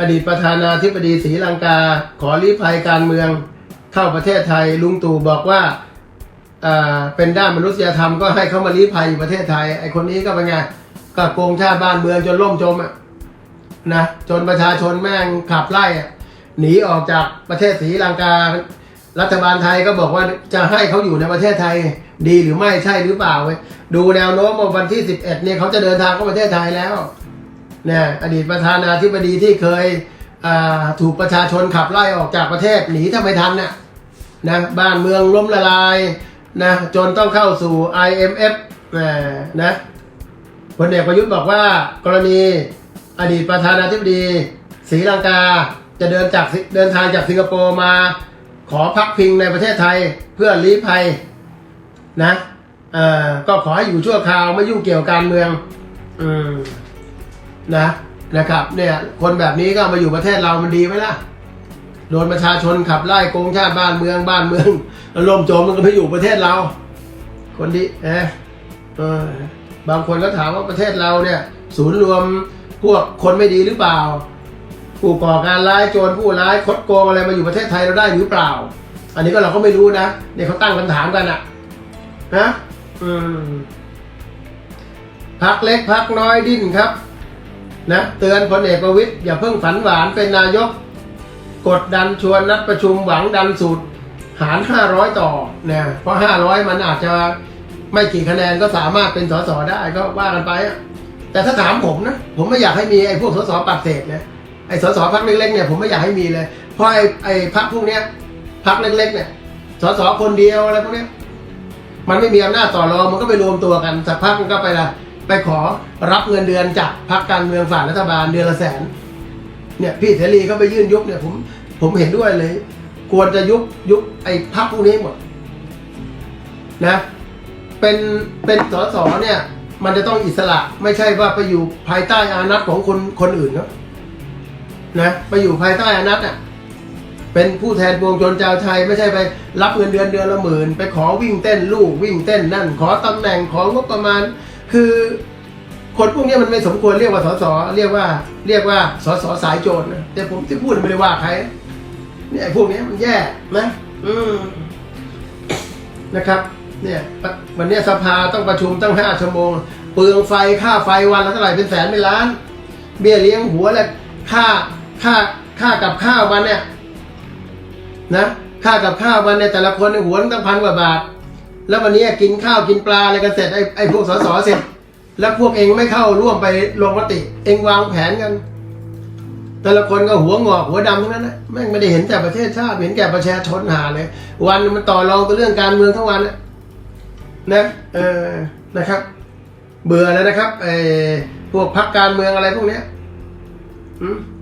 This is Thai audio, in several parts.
อดีตประธานาธิบดีศรีลังกา ขอลี้ภัยการเมืองเข้าประเทศไทยลุงตู่บอกว่าเป็นด้านมนุษยธรรมก็ให้เขามาลี้ภัยอยู่ประเทศไทย ไอคนนี้ก็เป็นไงก็โกงชาติบ้านเมืองจนล่มจมอะนะจนประชาชนแม่งขับไล่หนีออกจากประเทศศรีลังกา รัฐบาลไทยก็บอกว่าจะให้เขาอยู่ในประเทศไทยดีหรือไม่ใช่หรือเปล่าเว้ยดูแนวโน้มวันที่ 11เนี่ยเขาจะเดินทางเข้าประเทศไทยแล้ว นี่ยอดีตประธานาธิบดีที่เคยถูกประชาชนขับไล่ออกจากประเทศหนีถ้าไม่ทันน่ะนะบ้านเมืองล้มละลายนะจนต้องเข้าสู่ IMF แหมนะพลเอกประยุทธ์บอกว่ากรณีอดีตประธานาธิบดีศรีลังกาจะเดินจากเดินทางจากสิงคโปร์มาขอพักพิงในประเทศไทยเพื่อลี้ภัยนะก็ขอให้อยู่ชั่วคราวไม่ยุ่งเกี่ยวการเมือง อืม นะนะครับเนี่ยคนแบบนี้ก็มาอยู่ประเทศเรามันดีไหมล่ะโดนประชาชนขับไล่โกงชาติบ้านเมืองบ้านเมืองแล้วล่มโจมมันก็ไปอยู่ประเทศเรา คนดีเอะเอบางคนก็ถามว่าประเทศเราเนี่ยศูนย์รวมพวกคนไม่ดีหรือเปล่า ผู้ก่อการร้ายโจรผู้ร้ายคดโกงอะไรมาอยู่ประเทศไทยเราได้หรือเปล่า อันนี้ก็เราก็ไม่รู้นะเนี่ยเขาตั้งคำถามกันอะนะพักเล็กพักน้อยดิ้นครับ นะเตือนพลเอกประวิตยอย่าเพิ่งฝันหวานเป็นนายก กดดันชวนนัดประชุมหวังดันสูตรหาร 500 ต่อเนี่ยเพราะ 500 มันอาจจะไม่กี่คะแนนก็สามารถเป็นสสได้ก็ว่ากันไปอะแต่ถ้าถามผมนะ ผมไม่อยากให้มีไอ้พวกสสปัดเศษนะไอ้สสพักเล็กๆเนี่ยผมไม่อยากให้มีเลย เพราะไอ้ไอ้พักพวกเนี้ยพักเล็กๆเนี่ยสสคนเดียวอะไรพวกเนี้ยมันไม่มีอำนาจต่อรองมันก็ไปรวมตัวกันสักพักมันก็ไปละ ไปขอรับเงินเดือนจากพรรคการเมืองฝ่ายรัฐบาลเดือนละแสน เนี่ยพี่เสรีเขาไปยื่นยุบเนี่ยผมผมเห็นด้วยเลย ควรจะยุบยุบไอ้พรรคพวกนี้หมดนะเป็นเป็นสสเนี่ย มันจะต้องอิสระไม่ใช่ว่าไปอยู่ภายใต้อานัตของคนคนอื่นเนาะนะไปอยู่ภายใต้อานัตอะเป็นผู้แทนปวงชนชาวไทยไม่ใช่ไปรับเงินเดือนเดือนละหมื่นไปขอวิ่งเต้นลูกวิ่งเต้นนั่น ขอตำแหน่งของงบประมาณ คือคนพวกนี้มันไม่สมควรเรียกว่าสสเรียกว่า เรียกว่าสสสายโจรนะแต่ผมที่พูดไม่ได้ว่าใครเนี่ยพวกนี้มันแย่นะอืมนะครับ เนี่ยวันนี้สภาต้องประชุมตั้งห้าชั่วโมง เปลืองไฟค่าไฟวันละเท่าไหร่เป็นแสนเป็นล้าน เบี้ยเลี้ยงหัวและค่าค่าค่ากับข้าววันเนี่ยนะค่ากับข้าววันในยแต่ละคนในหัวตั้งพันกว่าบาท แล้ววันนี้กินข้าวกินปลาอะไรกันเสร็จไอ้ไอ้พวกสสเสร็จ แล้วพวกเองไม่เข้าร่วมไปลงมติ เองวางแผนกัน แต่ละคนก็หัวงอกหัวดำทั้งนั้นนะแม่งไม่ได้เห็นแต่ประเทศชาติเห็นแก่ประชาชนหาเลย วันมันต่อรองกับเรื่องการเมืองทั้งวันนะนะเออนะครับ เบื่อแล้วนะครับไอ้พวกพักการเมืองอะไรพวกเนี้ย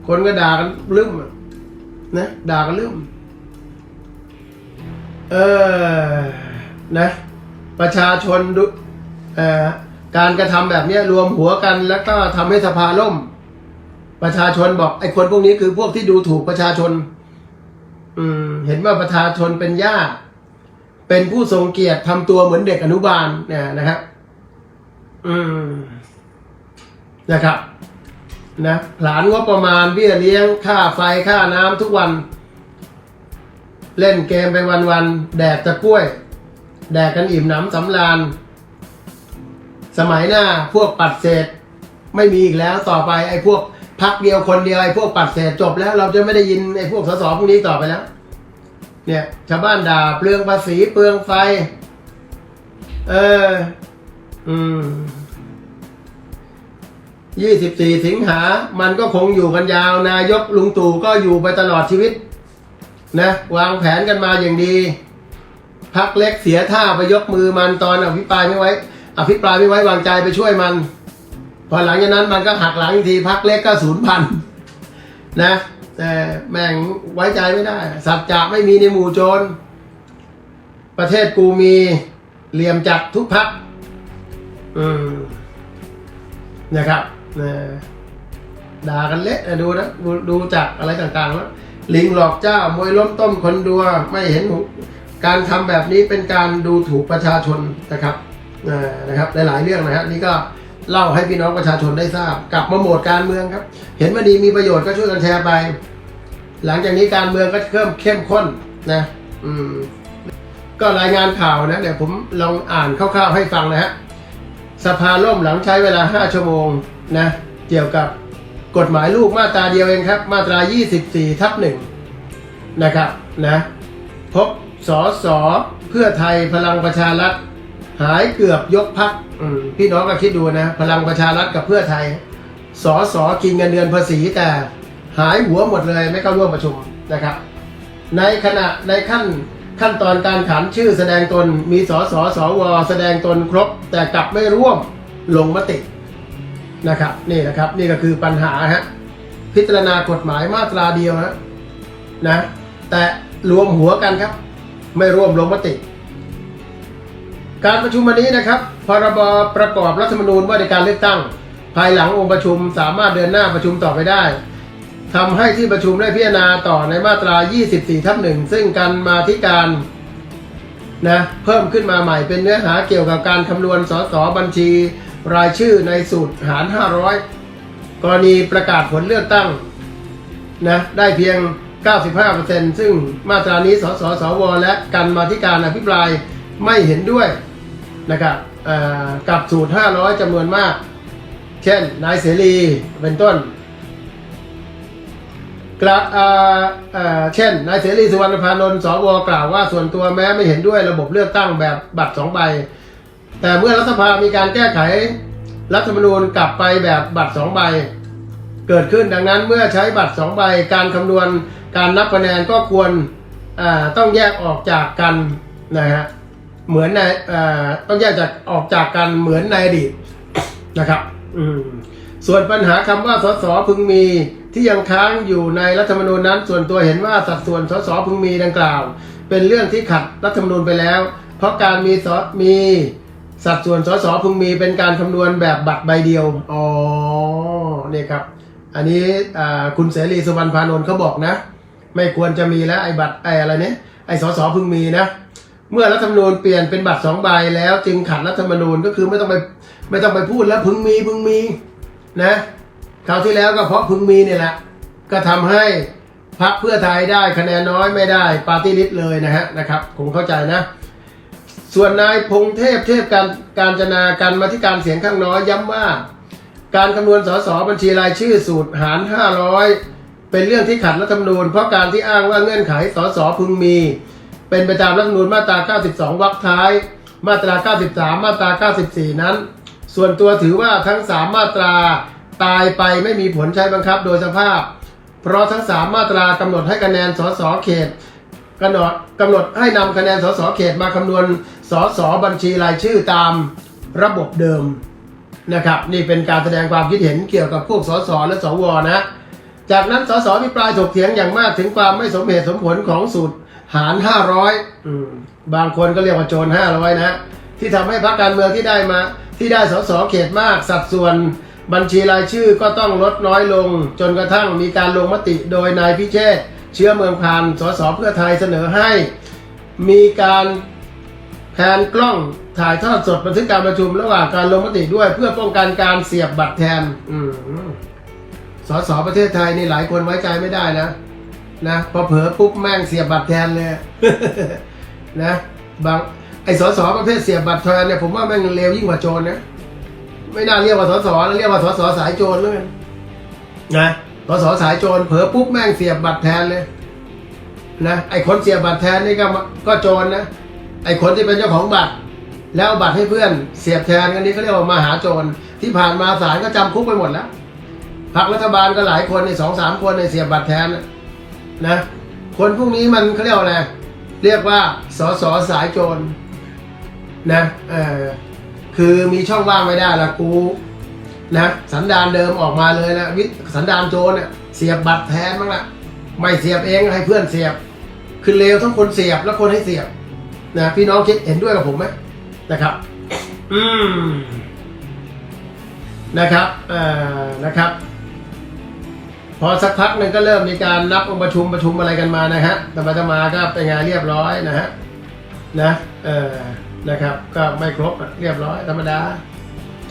คนก็ด่ากันลืมนะด่ากันลืมเออ นะประชาชนดูเอ่อการกระทำแบบนี้รวมหัวกันแล้วก็ทำให้สภาล่ม ประชาชนบอกไอ้คนพวกนี้คือพวกที่ดูถูกประชาชน อืม เห็นว่าประชาชนเป็นญาติเป็นผู้ทรงเกียรติทำตัวเหมือนเด็กอนุบาลเนี่ยนะครับ อืมนะครับนะผลานงบประมาณเบี้ยเลี้ยงค่าไฟค่าน้ำทุกวัน เล่นเกมไปวันๆแดกตะกล้วย แดกกันอิ่มหนำสำราญ สมัยหน้าพวกปัดเศษ ไม่มีอีกแล้วต่อไปไอ้พวกพักเดียวคนเดียวไอ้พวกปัดเศษจบแล้ว เราจะไม่ได้ยินไอ้พวกสสพวกนี้ต่อไปแล้ว เนี่ยชาวบ้านด่าเปลืองภาษีเปลืองไฟ เออ อืมยี่สิบสี่สิงหา มันก็คงอยู่กันยาวนายกลุงตู่ก็อยู่ไปตลอดชีวิต นะ วางแผนกันมาอย่างดี พักเล็กเสียท่าไปยกมือมันตอนอภิปรายไม่ไว้ อภิปรายไม่ไว้วางใจไปช่วยมัน พอหลังจากนั้นมันก็หักหลังอีกทีพักเล็กก็ศูนย์พันนะ แต่แม่งไว้ใจไม่ได้ สัจจะไม่มีในหมู่โจร ประเทศกูมีเหลี่ยมจัดทุกพักอืมนะครับนะด่ากันเละนะดูนะดูดูจากอะไรต่างๆแล้วลิงหลอกเจ้ามวยล้มต้มคนดัวไม่เห็นหู การทำแบบนี้เป็นการดูถูกประชาชนนะครับนะครับหลายๆเรื่องนะฮะนี่ก็เล่าให้พี่น้องประชาชนได้ทราบ กลับมาโหมดการเมืองครับ เห็นว่าดีมีประโยชน์ก็ช่วยกันแชร์ไป หลังจากนี้การเมืองก็เริ่มเข้มข้นนะอืมก็รายงานข่าวนะเดี๋ยวผมลองอ่านคร่าวๆให้ฟังนะฮะสภาล่มหลังใช้เวลา 5 ชั่วโมงนะเกี่ยวกับกฎหมายลูกมาตราเดียวเองครับ มาตรา 24 ทับหนึ่งนะครับนะพบ สอสอเพื่อไทยพลังประชารัฐหายเกือบยกพักพี่น้องก็คิดดูนะ พลังประชารัฐกับเพื่อไทยสอสอกินเงินเดือนภาษีแต่หายหัวหมดเลยไม่เข้าร่วมประชุมนะครับ ในขณะในขั้นขั้นตอนการขานชื่อแสดงตนมีสสสวแสดงตนครบ แต่กลับไม่ร่วมลงมตินะครับนี่นะครับนี่ก็คือปัญหาฮะพิจารณากฎหมายมาตราเดียวนะนะแต่รวมหัวกันครับ ไม่ร่วมลงมติ การประชุมวันนี้นะครับ พรบประกอบรัฐธรรมนูญว่าในการเลือกตั้ง ภายหลังองค์ประชุมสามารถเดินหน้าประชุมต่อไปได้ทำให้ที่ประชุมได้พิจารณาต่อในมาตรา 24 ทับหนึ่งซึ่งการมาที่การนะเพิ่มขึ้นมาใหม่เป็นเนื้อหาเกี่ยวกับการคำนวณสสบัญชี รายชื่อในสูตรหาร 500 กรณีประกาศผลเลือกตั้งนะได้เพียง 95%ซึ่งมาตรานี้สสสว และกันมาที่การอภิปรายไม่เห็นด้วยนะครับกับสูตร 500จำนวนมาก เช่น นายเสรีเป็นต้นกระเอ่อเอ่อเช่น นายเสรีสุวรรณพานนท์สวกล่าวว่าส่วนตัวแม้ไม่เห็นด้วยระบบเลือกตั้งแบบบัตรสองใบ แต่เมื่อรัฐสภามีการแก้ไขรัฐธรรมนูญกลับไปแบบบัตรสองใบ เกิดขึ้นดังนั้นเมื่อใช้บัตรสองใบการคำนวณ การนับคะแนนก็ควรต้องแยกออกจากกันนะฮะเหมือนในต้องแยกจากออกจากกันเหมือนในอดีตนะครับส่วนปัญหาคำว่าสสพึงมีที่ยังค้างอยู่ในรัฐธรรมนูญนั้น ส่วนตัวเห็นว่าสัดส่วนสสพึงมีดังกล่าว เป็นเรื่องที่ขัดรัฐธรรมนูญไปแล้ว เพราะการมีสมีสัดส่วนสสพึงมีเป็นการคำนวณแบบบัตรใบเดียวอ๋อเนี่ยครับ อันนี้คุณเสรีสุวรรณพานนท์เขาบอกนะ ไม่ควรจะมีแล้วไอ้บัตรไอ้อะไรเนี่ยไอ้สสพึงมีนะ เมื่อรัฐธรรมนูญเปลี่ยนเป็นบัตรสองใบแล้ว จึงขัดรัฐธรรมนูญก็คือไม่ต้องไปไม่ต้องไปพูดแล้วพึงมีพึงมีนะคราวที่แล้วก็เพราะพึงมีเนี่ยแหละ ก็ทำให้พรรคเพื่อไทยได้คะแนนน้อยไม่ได้ปาร์ตี้ลิสต์เลยนะฮะนะครับคงเข้าใจนะ ส่วนนายพงเทพเทพการการจนาการมาที่การเสียงข้างน้อยย้ำว่า การคำนวณสสบัญชีรายชื่อสูตรหาร 500 เป็นเรื่องที่ขัดรัฐธรรมนูญเพราะการที่อ้างว่าเงื่อนไขสสพึงมี เป็นไปตามรัฐธรรมนูญมาตรา 92 วรรคท้าย มาตรา 93 มาตรา 94 นั้น ส่วนตัวถือว่าทั้ง 3 มาตราตายไปไม่มีผลใช้บังคับโดยสภาพ เพราะทั้ง 3 มาตรากำหนดให้คะแนนสสเขตกำหนดกำหนดให้นำคะแนนสสเขตมาคำนวณสสบัญชีรายชื่อตามระบบเดิมนะครับ นี่เป็นการแสดงความคิดเห็นเกี่ยวกับพวกสสและสวนะ จากนั้นสสพิปรายถกเถียงอย่างมากถึงความไม่สมเหตุสมผลของสูตรหาร 500อืมบางคนก็เรียกว่าโจร500นะที่ทำให้พรรคการเมืองที่ได้มา ที่ได้สสเขตมากสัดส่วนบัญชีรายชื่อก็ต้องลดน้อยลง จนกระทั่งมีการลงมติโดยนายพิเชษฐ์เชื้อเมืองพานสสเพื่อไทยเสนอให้ มีการแผนกล้องถ่ายทอดสดบันทึกการประชุมระหว่างการลงมติด้วยเพื่อป้องกันการเสียบบัตรแทน อืม สสประเทศไทยนี่หลายคนไว้ใจไม่ได้นะนะพอเผลอปุ๊บแม่งเสียบบัตรแทนเลยนะบางไอ้สสประเภทเสียบบัตรแทนเนี่ยผมว่าแม่งเลวยิ่งกว่าโจรนะไม่น่าเรียกว่าสสแล้วเรียกว่าสสสายโจรเลยนะสสสายโจรเผลอปุ๊บแม่งเสียบบัตรแทนเลยนะไอ้คนเสียบบัตรแทนนี่ก็ก็โจรนะไอ้คนที่เป็นเจ้าของบัตร แล้วบัตรให้เพื่อนเสียบแทนกันนี้เขาเรียกว่ามหาโจรที่ผ่านมาศาลก็จำคุกไปหมดแล้ว พรรครัฐบาลก็หลายคนในสองสามคนในเสียบบัตรแทนนะ คนพวกนี้มันเขาเรียกว่าอะไรเรียกว่าสอสอสายโจรนะเออคือมีช่องว่างไม่ได้ละกูนะสันดานเดิมออกมาเลยนะวิสันดานโจรเนี่ยเสียบบัตรแทนบ้างละไม่เสียบเองให้เพื่อนเสียบ คือเลวทั้งคนเสียบและคนให้เสียบนะพี่น้องคิดเห็นด้วยกับผมไหมนะครับ อืมนะครับเอ่อนะครับ อสักพักหนึ่งก็เริ่มมีการนับองค์ประชุมประชุมอะไรกันมานะฮะแต่มาจะมาก็เป็นงานเรียบร้อยนะฮะนะเออนะครับก็ไม่ครบเรียบร้อยธรรมดา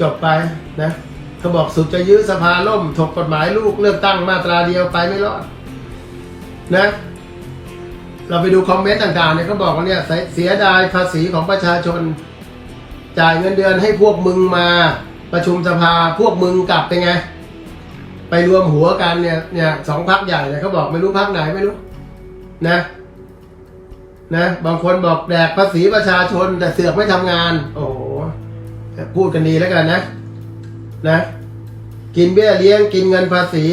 จบไปนะเขาบอกสุดจะยื้อสภาล่มถกกฎหมายลูกเลือกตั้งมาตราเดียวไปไม่รอดนะเราไปดูคอมเมนต์ต่างๆเนี่ยเขาบอกว่าเนี่ยเสียเสียดายภาษีของประชาชน จ่ายเงินเดือนให้พวกมึงมาประชุมสภาพวกมึงกลับเป็นไง ไปรวมหัวกันเนี่ยเนี่ยสองพักใหญ่เนี่ยเขาบอกไม่รู้พักไหนไม่รู้นะนะบางคนบอกแดกภาษีประชาชน แต่เสือกไม่ทำงาน โอ้โหพูดกันดีแล้วกันนะ นะ กินเบี้ยเลี้ยงกินเงินภาษี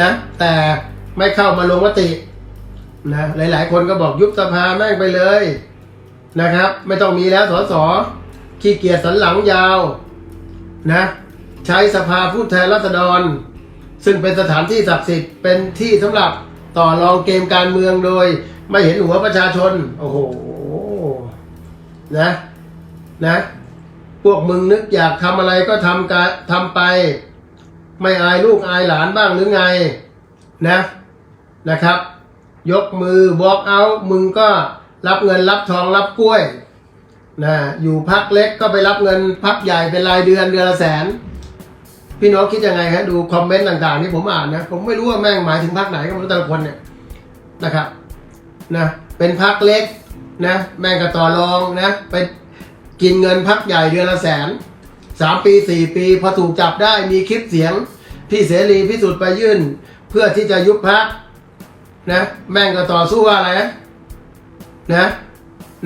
นะ แต่ไม่เข้ามาลงมตินะหลาย ๆ คนก็บอกยุบสภาแม่งไปเลยนะครับ ไม่ต้องมีแล้วสสขี้เกียจสันหลังยาว นะ ใช้สภาผู้แทนราษฎร ซึ่งเป็นสถานที่ศักดิ์สิทธิ์เป็นที่สำหรับต่อรองเกมการเมืองโดย ไม่เห็นหัวประชาชน โอ้โหนะนะ พวกมึงนึกอยากทำอะไรก็ทำกะทำไป ไม่อายลูกอายหลานบ้างหรือไงนะนะครับ ยกมือบอกเอามึงก็รับเงินรับทองรับกล้วยนะอยู่พักเล็กก็ไปรับเงินพักใหญ่เป็นรายเดือนเดือนละแสน พี่น้องคิดยังไงฮะดูคอมเมนต์ต่างๆที่ผมอ่านนะผมไม่รู้ว่าแม่งหมายถึงพักไหนก็ไม่รู้แต่ละคนเนี่ยนะครับนะเป็นพักเล็กนะแม่งก็ต่อรองนะไปกินเงินพักใหญ่เดือนละแสนสามปีสี่ปีพอถูกจับได้มีคลิปเสียงพี่เสรีพิสุทธิ์ไปยื่น เพื่อที่จะยุบพักนะแม่งก็ต่อสู้ว่าอะไรนะ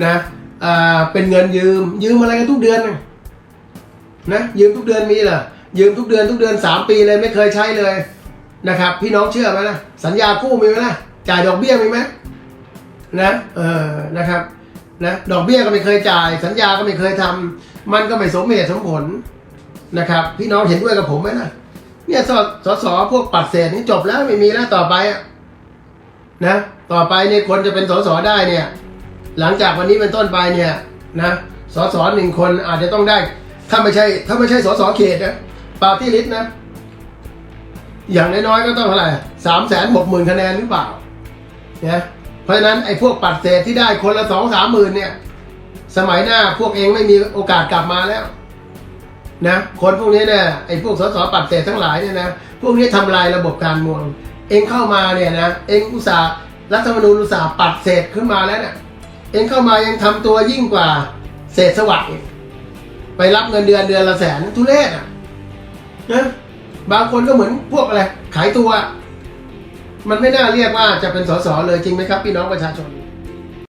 นะอ่าเป็นเงินยืมยืมอะไรกันทุกเดือนนะยืมทุกเดือนมีเหรอ ยืมทุกเดือนทุกเดือนสามปีเลยไม่เคยใช้เลยนะครับ พี่น้องเชื่อไหมนะสัญญากู้มีไหมนะจ่ายดอกเบี้ยมีไหมนะเออนะครับนะดอกเบี้ยก็ไม่เคยจ่าย สัญญาก็ไม่เคยทำมันก็ไม่สมเหตุสมผลนะครับ พี่น้องเห็นด้วยกับผมไหมนะเนี่ยสสสพวกปัดเศษนี่จบแล้วไม่มีแล้วต่อไปนะต่อไปเนี่ยคนจะเป็นสสได้เนี่ย หลังจากวันนี้เป็นต้นไปเนี่ยนะสสหนึ่งคนอาจจะต้องได้ ถ้าไม่ใช่ ถ้าไม่ใช่สสเขตนะ ปาร์ตี้ลิสต์นะ อย่างน้อยๆก็ต้องเท่าไหร่สามแสนหกหมื่นคะแนนหรือเปล่าเนะเพราะฉะนั้นไอ้พวกปัดเศษที่ได้คนละสองสามหมื่นเนี่ย สมัยหน้าพวกเองไม่มีโอกาสกลับมาแล้วนะคนพวกนี้เนี่ยไอ้พวกสสปัดเศษทั้งหลายเนี่ยนะพวกนี้ทำลายระบบการเมืองเองเข้ามาเนี่ยนะเองอุตสาห์รัฐธรรมนูญอุตสาห์ปัดเศษขึ้นมาแล้วเนี่ยเองเข้ามายังทำตัวยิ่งกว่าเศษสวัสดไปรับเงินเดือนเดือนละแสนทุเรศอะ นะบางคนก็เหมือนพวกอะไร ขายตัว มันไม่น่าเรียกว่าจะเป็นสสเลยจริงไหมครับ พี่น้องประชาชน